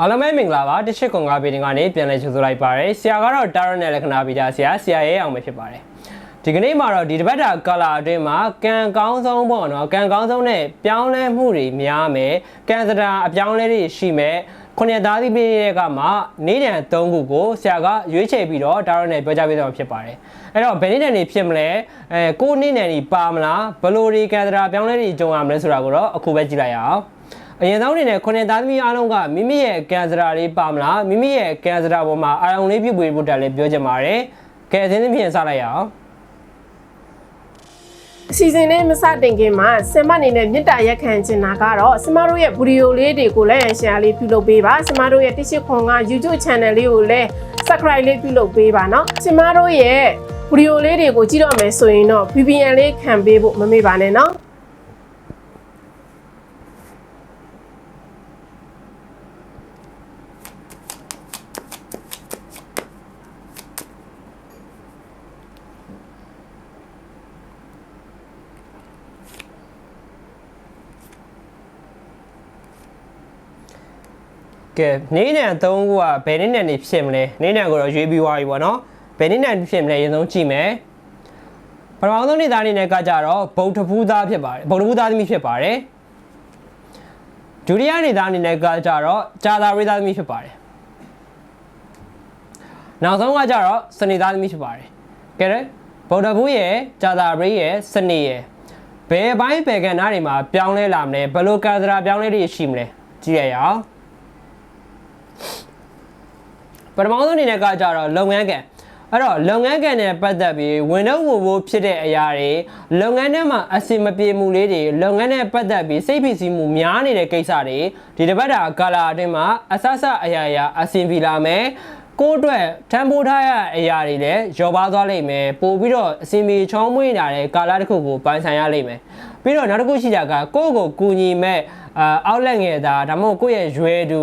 အားလုံးပဲမင်္ဂလာပါတစ်ချစ်ကွန်ကားဗီဒီယိုကနေပြန်လည်ကြိုဆိုလိုက်ပါရယ်ဆရာကတော့တာရနဲ့လက္ခဏာဗီဒီယိုဆရာဆရာရဲအောင်ပဲဖြစ်ပါတယ်ဒီကနေ့မှာတော့ဒီတစ်ပတ်တာကာလာအတွင်းမှာကံကောင်းဆုံးပေါ့နော်ကံကောင်းဆုံးနဲ့ပြောင်းလဲမှုတွေများမယ်ကံစတာအပြောင်းလဲတွေရှိမယ်ခုနှစ်သားသီးပြည်တွေကမှနေတံ၃ခုကိုဆရာကရွေးချယ်ပြီးတော့တာရနဲ့ပြောကြားပေးသွားမှာဖြစ်ပါတယ်အဲ့တော့ဘယ်နေတံတွေဖြစ်မလဲအဲကိုနေတံတွေပါမလားဘယ်လိုတွေကံစတာအပြောင်းလဲတွေကြုံရမလဲဆိုတာကိုတော့အခုပဲကြည့်လိုက်ရအောင် အရင်ဆုံးအနေနဲ့ခုနှစ်သားသမီးအားလုံးကမိမိရဲ့ကံစရာလေးပါမလားမိမိရဲ့ကံစရာပေါ်မှာအာရုံလေးပြုတ်ပေးဖို့တက်လည်းပြောချင်ပါတယ်ကဲအသေးသေးဖြင့်စလိုက်ရအောင် အစီအစဉ်လေးမစတင်ခင်မှာဆင်မအနေနဲ့မြစ်တာရက်ခံချင်တာကတော့ဆင်မတို့ရဲ့ဗီဒီယိုလေးတွေကိုလည်းရှယ်လေးပြုလုပ်ပေးပါဆင်မတို့ရဲ့တစ်ရှိခွန်က YouTube Channel လေးကိုလည်း Subscribe လေးပြုလုပ်ပေးပါเนาะဆင်မတို့ရဲ့ဗီဒီယိုလေးတွေကိုကြည့်တော့မယ်ဆိုရင်တော့ VPN လေးခံပေးဖို့မမေ့ပါနဲ့เนาะ ကဲနေနံ၃ခုကဘယ်နေနံနေဖြစ်မလဲနေနံကိုတော့ရွေးပြီးသွားပြီပေါ့နော်ဘယ်နေနံဖြစ်မလဲအရင်ဆုံးကြည့်မယ်ပထမဆုံးနေသားအနေနဲ့ကကြတော့ဗုဒ္ဓဖူးသားဖြစ်ပါတယ်ဗုဒ္ဓဖူးသားသမီးဖြစ်ပါတယ်ဒုတိယနေသားအနေနဲ့ကကြတော့ဂျာသာရိသားသမီးဖြစ်ပါတယ်နောက်ဆုံးကကြတော့စနေသားသမီးဖြစ်ပါတယ်ကဲရဗုဒ္ဓဖူးရဲ့ဂျာသာရိရဲ့စနေရဲ့ဘယ်ဘိုင်းဘယ်ကန်နားတွေမှာပြောင်းလဲလာမလဲဘယ်လိုကံစရာပြောင်းလဲတွေရှိမလဲကြည့်ရအောင် ပထမဆုံးအနေနဲ့ကကြတော့လုပ်ငန်းကံအဲ့တော့လုပ်ငန်းကံနဲ့ပတ်သက်ပြီးဝင်တော့ဝင်ဖို့ဖြစ်တဲ့အရာတွေလုပ်ငန်းထဲမှာအဆင်မပြေမှုလေးတွေလုပ်ငန်းနဲ့ပတ်သက်ပြီးစိတ်ဖိစီးမှုများနေတဲ့ကိစ္စတွေဒီတစ်ပတ်တာကာလာအတွင်းမှာအဆဆအရာရာအဆင်ပြေလာမယ်ကိုယ့်အတွက်တန်ဖိုးထားရတဲ့အရာတွေလည်းလျော်ပါသွားလိမ့်မယ်ပို့ပြီးတော့အဆင်ပြေချောင်းမွေ့လာတဲ့ကာလာတစ်ခုကိုပိုင်ဆိုင်ရလိမ့်မယ်ပြီးတော့နောက်တစ်ခုရှိတာကကိုယ့်ကိုကူညီမဲ့ အာအောက်လက်ငယ်သားဒါမှမဟုတ်ကိုယ့်ရဲ့ရွယ်သူ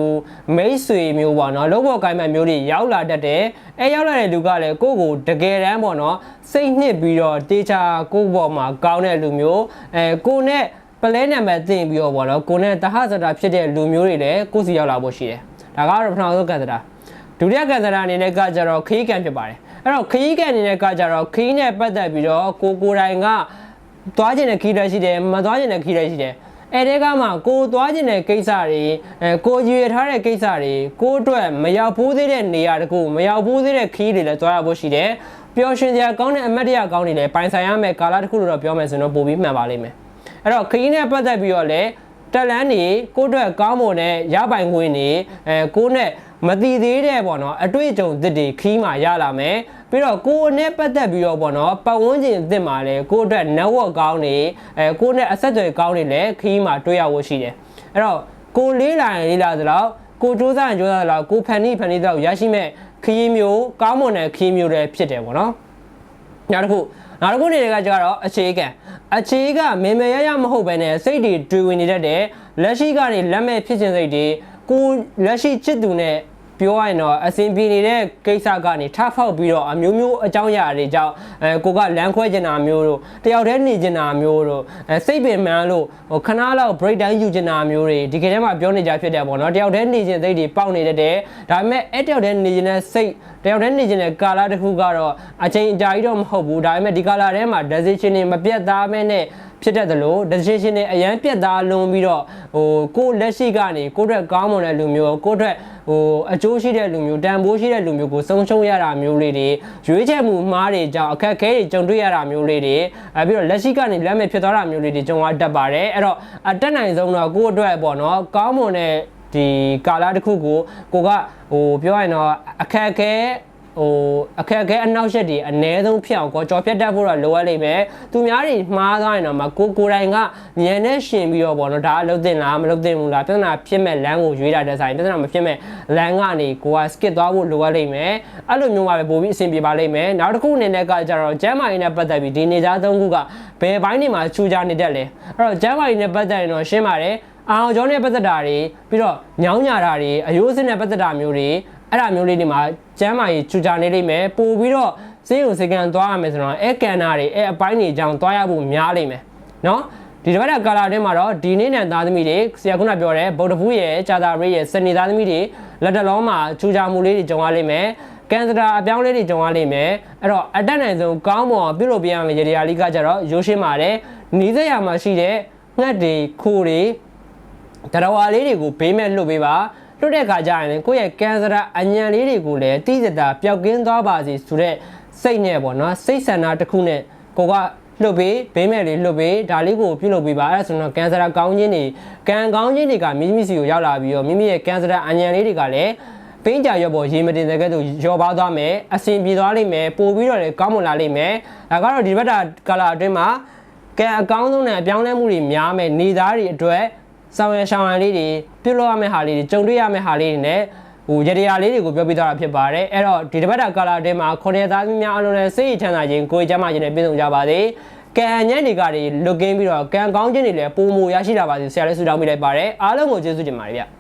မိတ်ဆွေမျိုးပေါ့နော်လောဘောကိုင်းမဲ့မျိုးတွေရောက်လာတတ်တယ်အဲရောက်လာတဲ့လူကလည်းကိုယ့်ကိုတကယ်တမ်းပေါ့နော်စိတ်နှစ်ပြီးတော့တေချာကိုယ့်ဘောမှာကောင်းတဲ့လူမျိုးအဲကိုယ်နဲ့ပလဲနံပါတ်တင်ပြီးတော့ပေါ့နော်ကိုယ်နဲ့တဟဇတာဖြစ်တဲ့လူမျိုးတွေလည်းကိုယ့်စီရောက်လာဖို့ရှိတယ်ဒါကတော့ပထမဆုံးကံစတာဒုတိယကံစတာအနေနဲ့ကကြတော့ခရီးကံဖြစ်ပါတယ်အဲ့တော့ခရီးကံအနေနဲ့ကကြတော့ခရီးနဲ့ပတ်သက်ပြီးတော့ကိုကိုယ်တိုင်ကသွားခြင်းတဲ့ခရီးတွေရှိတယ်မသွားခြင်းတဲ့ခရီးတွေရှိတယ် အဲ့ဒီကမှကိုသွားခြင်းတဲ့ကိစ္စတွေအဲကိုရွေထားတဲ့ကိစ္စတွေကိုအတွက်မရောက်ဘူးသေးတဲ့နေရာတကူမရောက်ဘူးသေးတဲ့ခီးတွေလည်းသွားရဖို့ရှိတယ်ပျော်ရွှင်စရာကောင်းတဲ့အမတ်တရကောင်းတွေလည်းပိုင်ဆိုင်ရမယ်ကာလတစ်ခုလို့တော့ပြောမယ်ဆိုရင်တော့ပိုပြီးမှန်ပါလိမ့်မယ်အဲ့တော့ခီးနဲ့ပတ်သက်ပြီးတော့လည်းတက်လန်းနေကိုယ့်အတွက်ကောင်းမွန်တဲ့ရပိုင်ခွင့်နေအဲကိုယ့်နဲ့ မတည်သေးတဲ့ပေါ့နော်အတွေ့အကြုံသစ်တွေခီးမှရလာမယ်ပြီးတော့ကိုယ်နဲ့ပတ်သက်ပြီးတော့ပေါ့နော်ပတ်ဝန်းကျင်အသစ်မှာလည်းကိုယ့်အတွက် network ကောင်းနေအဲကိုယ့်နဲ့အဆက်အသွယ်ကောင်းနေလည်းခီးမှတွေ့ရဖို့ရှိတယ်အဲ့တော့ကိုလေးလာရင်လေးလာသလောက်ကိုစူးစမ်းရင်စူးစမ်းသလောက်ကိုဖန်နီးဖန်နီးသလောက်ရရှိမဲ့ခီးမျိုးကောင်းမွန်တဲ့ခီးမျိုးတွေဖြစ်တယ်ပေါ့နော်နောက်တစ်ခုနောက်တစ်ခုနေကကြတော့အခြေခံအခြေကမေမေရရမဟုတ်ပဲနဲ့စိတ်တွေတွေးဝင်နေတတ်တယ်လက်ရှိကနေလက်မဲ့ဖြစ်ခြင်းစိတ်တွေ ကိုလက်ရှိချစ်သူနဲ့ပြောရရင်တော့အစဉ်ပြေနေတဲ့ကိစ္စကနေထဖောက်ပြီးတော့အမျိုးမျိုးအကြောင်းအရာတွေကြောင့်အဲကိုကလမ်းခွဲကျင်တာမျိုးတို့တယောက်တည်းနေကျင်တာမျိုးတို့အဲစိတ်ပင်ပန်းလို့ဟိုခဏလောက် break down ယူကျင်တာမျိုးတွေဒီကနေ့မှပြောနေကြဖြစ်တယ်ပေါ့နော်တယောက်တည်းနေကျင်စိတ်တွေပေါက်နေတတ်တယ်ဒါပေမဲ့အဲ့တယောက်တည်းနေကျင်တဲ့စိတ်တယောက်တည်းနေကျင်တဲ့ကာလတစ်ခုကတော့အချိန်အကြာကြီးတော့မဟုတ်ဘူးဒါပေမဲ့ဒီကာလထဲမှာ decision တွေမပြတ်သားမဲနဲ့ ဖြစ်တတ်တယ်လို့ decision တွေအရန်ပြတ်သားလွန်ပြီးတော့ဟိုကိုယ့်လက်ရှိကနေကိုယ့်အတွက်ကောင်းမွန်တဲ့လူမျိုးကိုယ့်အတွက်ဟိုအကျိုးရှိတဲ့လူမျိုးတန်ဖိုးရှိတဲ့လူမျိုးကိုဆုံးရှုံးရတာမျိုးလေးတွေရွေးချယ်မှုမှားတွေကြောင့်အခက်အခဲတွေကြုံတွေ့ရတာမျိုးလေးတွေအဲပြီးတော့လက်ရှိကနေလက်မဲ့ဖြစ်သွားတာမျိုးလေးတွေကြုံရတတ်ပါတယ်အဲ့တော့အတက်နိုင်ဆုံးတော့ကိုယ့်အတွက်ပေါ့နော်ကောင်းမွန်တဲ့ဒီကာလာတစ်ခုကိုကိုကဟိုပြောရရင်တော့အခက်အခဲ ဟိုအခက်အခဲအနောက်ရှက်တွေအ ਨੇ ဆုံးဖြစ်အောင်ကောကြော်ဖြတ်တတ်ဖို့တော့လိုအပ်လိမ့်မယ်သူများတွေမှားသွားရင်တော့မကိုကိုယ်တိုင်ကဉာဏ်နဲ့ရှင်ပြီးတော့ပေါ့နော်ဒါအလုပ်တင်လားမလုပ်တင်ဘူးလားပြဿနာဖြစ်မဲ့လမ်းကိုရွေးတာတဲ့ဆိုင်ပြဿနာမဖြစ်မဲ့လမ်းကနေကိုက skip သွားဖို့လိုအပ်လိမ့်မယ်အဲ့လိုမျိုးမှပဲပို့ပြီးအဆင်ပြေပါလိမ့်မယ်နောက်တစ်ခုအနေနဲ့ကကြတော့ကျမ်းမာရေးနဲ့ပတ်သက်ပြီးဒီနေသားသုံးခုကဘယ်ဘိုင်းနေမှာချူကြနေတတ်လဲအဲ့တော့ကျမ်းမာရေးနဲ့ပတ်သက်ရင်တော့ရှင်းပါတယ်အောင်ကျော်နဲ့ပတ်သက်တာတွေပြီးတော့ညောင်းညာတာတွေအယိုးစင်းနဲ့ပတ်သက်တာမျိုးတွေ အဲ့ဒါမျိုးလေးတွေမှာကျမ်းမာရေးချူကြနေလိမ့်မယ်ပို့ပြီးတော့စေးုံစကန်သွားရမယ်ဆိုတော့အဲကန်နာတွေအဲအပိုင်းတွေအကြောင်းသွားရဖို့များလိမ့်မယ်နော်ဒီတစ်ပတ်တာကာလာအတွင်းမှာတော့ဒီနေ့နဲ့သားသမီးတွေဆရာခုနပြောတဲ့ဗုဒ္ဓဖူးရဲ့ဂျာတာရေးရဲ့စနေသားသမီးတွေလက်တလုံးမှာချူချာမှုလေးတွေကြုံရလိမ့်မယ်ကန်စတာအပြောင်းလေးတွေကြုံရလိမ့်မယ်အဲ့တော့အတက်နိုင်ဆုံးကောင်းမွန်ပြုလုပ်ပြရမယ်ရေဒီယာလီကကြတော့ရိုးရှင်းပါတယ်နီးစက်ရမှာရှိတဲ့ငှက်တွေခိုးတွေတရဝါလေးတွေကိုဘေးမဲ့လွတ်ပေးပါ လွတ်တဲ့ခါကျရင်လည်းကိုယ့်ရဲ့ကန်ဆာအညံလေးတွေကိုလည်းတိကျတာပျောက်ကင်းသွားပါစေဆိုတဲ့စိတ်နဲ့ပေါ့နော်စိတ်ဆန္ဒတစ်ခုနဲ့ကိုကလွတ်ပေးဘေးမဲ့လေးလွတ်ပေးဒါလေးကိုပြုလုပ်ပေးပါအဲ့ဒါဆိုတော့ကန်ဆာကောင်းခြင်းတွေကံကောင်းခြင်းတွေကမိမိစီကိုရောက်လာပြီးတော့မိမိရဲ့ကန်ဆာအညံလေးတွေကလည်းပင်းကြရွက်ပေါ်ရေမတင်တဲ့ကဲ့သို့ရောပါသွားမယ်အဆင်ပြေသွားလိမ့်မယ်ပို့ပြီးတော့လည်းကောင်းမွန်လာလိမ့်မယ်ဒါကတော့ဒီဘက်တာကာလာအတွင်းမှာကံအကောင်းဆုံးနဲ့အပြောင်းလဲမှုတွေများမယ်နေသားတွေအတွက် ဆောင်ရရှောင်းရလေးတွေပြုလုပ်ရမယ့်ဟာလေးတွေကြုံတွေ့ရမယ့်ဟာလေးတွေနဲ့ဟိုရတရာလေးတွေကိုပြောပြသွားတာဖြစ်ပါတယ်အဲ့တော့ဒီတစ်ပတ်တာကာလာတဲမှာခုနှစ်သားများအလုံးနဲ့စိတ်ချမ်းသာခြင်းကိုယ်ကျမ်းမာခြင်းနဲ့ပြည့်စုံကြပါစေကံညံ့တွေကတွေလွတ်ကင်းပြီးတော့ကံကောင်းခြင်းတွေလည်းပုံမူရရှိလာပါစေဆရာလေးဆုတောင်းပေးလိုက်ပါတယ်အားလုံးကိုကျေးဇူးတင်ပါတယ်ဗျ